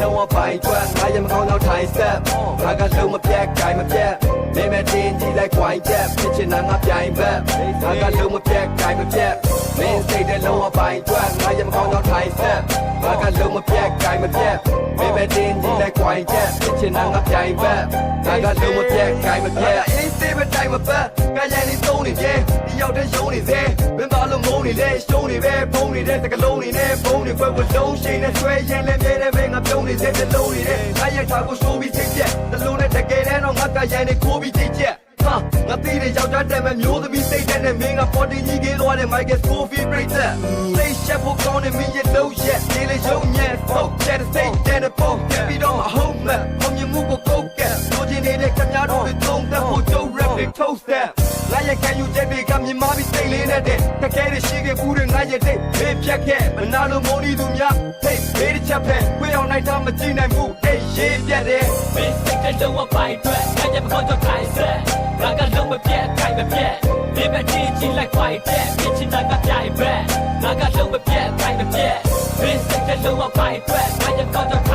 လုံးဝပိုင်ထွက်ငါရမကောင်းတော့ထိုင်ဆက်ငါကလုံးမပြတ်ကြိုင်မပြတ်နေမဲ့တင်ကြီးလိုက်ခွိုင်းချက်ဖြစ်ချင်တာငါပြိုင်ဘက်ငါကလုံးမပြတ်ကြိုင်မပြတ်မင်းစိတ်တဲ့လုံးဝပိုင်ထွက်ငါရမကောင်းတော့ထိုင်ဆက်ငါကလုံးမပြတ်ကြိုင်မပြတ်နေမဲ့တင်ကြီးလိုက်ခွိုင်းချက်ဖြစ်ချင်တာငါပြိုင်ဘက်ငါကလုံးမပြတ်ကြိုင်မပြတ်အေးစေးမတိုင်းမပတ်ကရန်နေသုံးနေတယ်ဒီရောက်တဲ့ရုံးနေစေ မင်းပါလို့မုန်းနေလေရှုံးနေပဲဖုံးနေတဲ့စကလုံးနေနဲ့ဖုံးနေခွဲဝလုံးရှိန်နဲ့ဆွဲရင်လည်းမြဲတယ်မင်းငါပြုံးနေတဲ့တလုံးနေတယ်ငါရထားကိုရှိုးပြီးသိချက်တလုံးနဲ့တကယ်တမ်းတော့ငါကရန်နေခိုးပြီးသိချက်ဟာငါသိတဲ့ယောက်ျားတက်မဲ့မျိုးသမီးစိတ်တဲ့နဲ့မင်းကပေါ်တင်ကြီးကြီးသွားတဲ့ Michael Scofield ပြိတ္တသိချက်ဖို့ကောင်းတဲ့မင်းရဲ့လုံးရက်ဒီလေရုံညက်ဖို့တဲ့စိတ်တဲ့ပုံပြီးတော့မဟုတ်မဲ့ဘုံမြမှုကိုကုတ်ကဲလိုချင်နေတဲ့ခင်ဗျားတို့တွေသုံးသက်ဖို့ ကြိုး rap တွေ toast them လာရခံယူချက်တွေကမြင်မပြီးစိတ်လေးနဲ့တဲ့တကယ်ရှိခဲ့ဘူးတဲ့ငါရဲ့တဲ့ဘေးဖြတ်ခဲ့မနာလို့မုန်းနေသူများဟေးဘေးတစ်ချက်ဖက်ခွေးအောင်နိုင်တာမကြည့်နိုင်ဘူးအေးရေးပြတ်တယ်မင်းစိတ်ကလုံးဝပိုင်အတွက်ငါကြမကောင်းတော့ထိုင်ဆက်ငါကလုံးမပြတ်ခိုင်မပြတ်ဒီမဲ့ချင်းချင်းလိုက်ခွိုက်တဲ့ဖြစ်ချင်တာကပြိုင်ပဲငါကလုံးမပြတ်ခိုင်မပြတ်မင်းစိတ်ကလုံးဝပိုင်အတွက်ငါကြမကောင်းတော့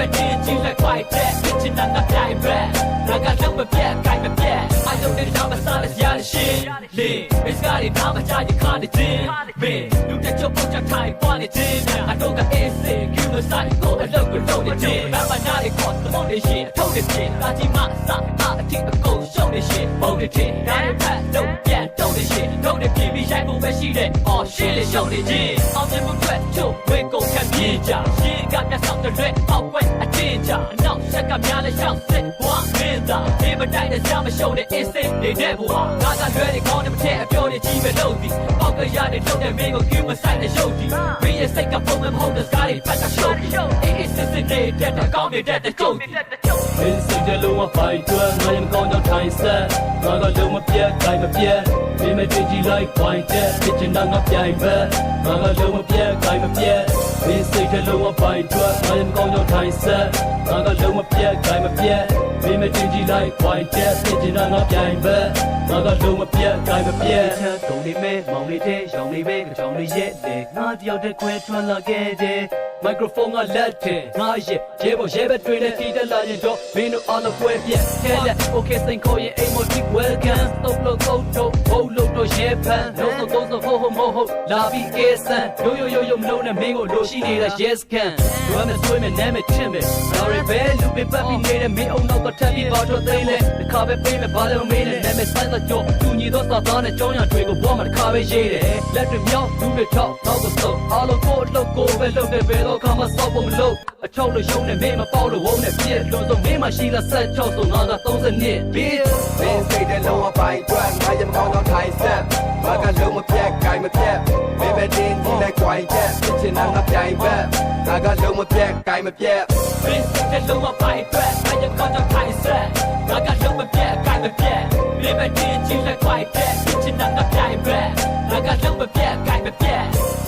မဲ့ချင်းချင်းလိုက်ခွိုက်တဲ့ဖြစ်ချင်တာကပြိုင်ပဲငါကလုံးမပြတ်ခိုင်မပြတ်အယုံတဲ့ကြောင့်မစားရရရှိလေ it's got it ဘာမှကြာရခါနေခြင်းမင်းလူတက်ချုပ်ပေါက်ချထိုင်ပွားနေခြင်းအတော့ကအေးစေကျူမဆိုင်ကိုအလုပ်ကိုလုပ်နေခြင်းဘာမှနားလေခေါ်သမုန်းနေရှင်အထုံးနေခြင်းတာကြီးမစအအတိအကုန်ရှုံးနေရှင်ပုံနေခြင်းဒါရဖတ်လုံးပြန်တုံးနေရှင်တုံးနေပြေးပြီးရိုက်ဖို့ပဲရှိတဲ့အော်ရှင်းလေရှုံးနေခြင်းအောင်မြင်မှုအတွက်ချုပ်ဝင်းကုန်ခံပြေးကြရှင်းကမျက်စောက်တဲ့အောက်ွက်အတင်း ကြအနောက်ဆက်ကများလဲရှောက်စစ်ဘွားမင်းသားဒီမတိုက်တဲ့စားမရှုံးတဲ့ instant နေတဲ့ဘွားငါကလွဲနေကောင်းတဲ့မထက်အပြောနေကြီးပဲလို့ဒီပေါက်ကရတဲ့ထုတ်တဲ့မင်းကိုကျူမဆိုင်တဲ့ရုပ်ဒီမင်းရဲ့စိတ်ကပုံမမဟုတ်တဲ့စကားတွေပတ်တာရှုံးအေးအေးစစ်စစ်နေတဲ့ကောင်းနေတဲ့ကြုံဒီမင်းစိတ် ကြလုံးဝပိုက်တွန်းငါရင်ကောင်းတော့ထိုင်ဆက်ငါကလုံးမပြတ်ကြိုင်မပြတ်မင်းမကြည့်ကြည့်လိုက်ပွိုင်တဲ့ဖြစ်ချင်တာငါပြိုင်ပဲငါကလုံးမပြတ်ကြိုင်မပြတ်မင်းစိတ်ကြလုံးဝပိုက်တွန်းငါရင်ကောင်းတော့ထိုင်ဆက်ငါကလုံးမပြတ်ကြိုင်မပြတ်မင်းမကြည့်ကြည့်လိုက်ပွိုင်တဲ့ဖြစ်ချင်တာငါပြိုင်ပဲငါကလုံးမပြတ်ကြိုင်မပြတ်ချတုံးနေမဲမောင်လေးတဲ့ရောင်လေးပဲကြောင်လေးရဲ့လေငါတယောက်တည်းခွဲထွက်လာခဲ့တယ် မိုက်ခရိုဖုန်းကလက်တယ်ငါရဲ့ရဲဘော်ရဲဘက်တွေနဲ့တီးတက်လာရင်တော့မင်းတို့အားလုံးပွဲပြက်ထဲလက် okay စိန်ခေါ်ရင်အိမ်မတိ welcome တော့လို့တော့တော့ဘုံလို့တော့ရဲဖန်လုံးစုံသုံးစုံဟိုဟိုမဟုတ်လာပြီးကေဆန်ရိုးရိုးရိုးရိုးမလုံးနဲ့မင်းကိုလိုရှိနေတာ yes can ဘယ်မှာဆွေးမယ်နားမယ်ချစ်မယ် sorry ဘယ်လူပဲပတ်ပြီးနေတဲ့မင်းအောင်တော့ထပ်ပြီးပါတော့သိလဲတစ်ခါပဲပေးမယ်ဘာလို့မင်းနဲ့နားမယ်ဆိုင်တော့ကြောသူညီတော့စာသားနဲ့ကြောင်းရတွေကိုဘောမှာတစ်ခါပဲရေးတယ်လက်တွေမြောက်လူတွေထောက်တော့တော့အားလုံးကိုလှု ပ်ကိုပဲလှုပ်တယ်ဘယ်တော့ခါမှစောက်ဖို့မလုပ်အချောက်လို့ရုံနဲ့မင်းမပေါလို့ဝုန်းနဲ့ပြည့်လို့ဆိုမင်းမရှိလားဆက်ချောက်ဆိုငါက30နှစ် bitch မင်းစိတ်တဲ့လုံးဝပိုင်ထွက်ငါရမကောင်းတော့ထိုင်ဆက်ငါကလုံးမပြတ်ကြိုင်မပြတ်မင်းပဲတင်းကြီးလိုက်ခွိုင်းချက်ဖြစ်ချင်တာငါပြိုင်ဘက်ငါကလုံးမပြတ်ကြိုင်မပြတ်မင်းစိတ်ကလုံးဝပိုင်အတွက်ငါยังကောင်းတော့ထိုင်ဆက်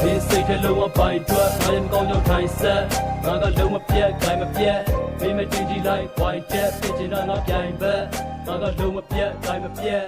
မင်းစိတ်ထဲလုံးဝပိုင်ထွက်ငါရင်ကောင်းကြောင့်ထိုင်ဆက်ငါကလုံးမပြတ်ခိုင်မပြတ်မင်းမတင်ကြည့်လိုက် white death ဖြစ်ချင်တာငါပြိုင်ဘက်ငါကလုံးမပြတ်ခိုင်မပြတ်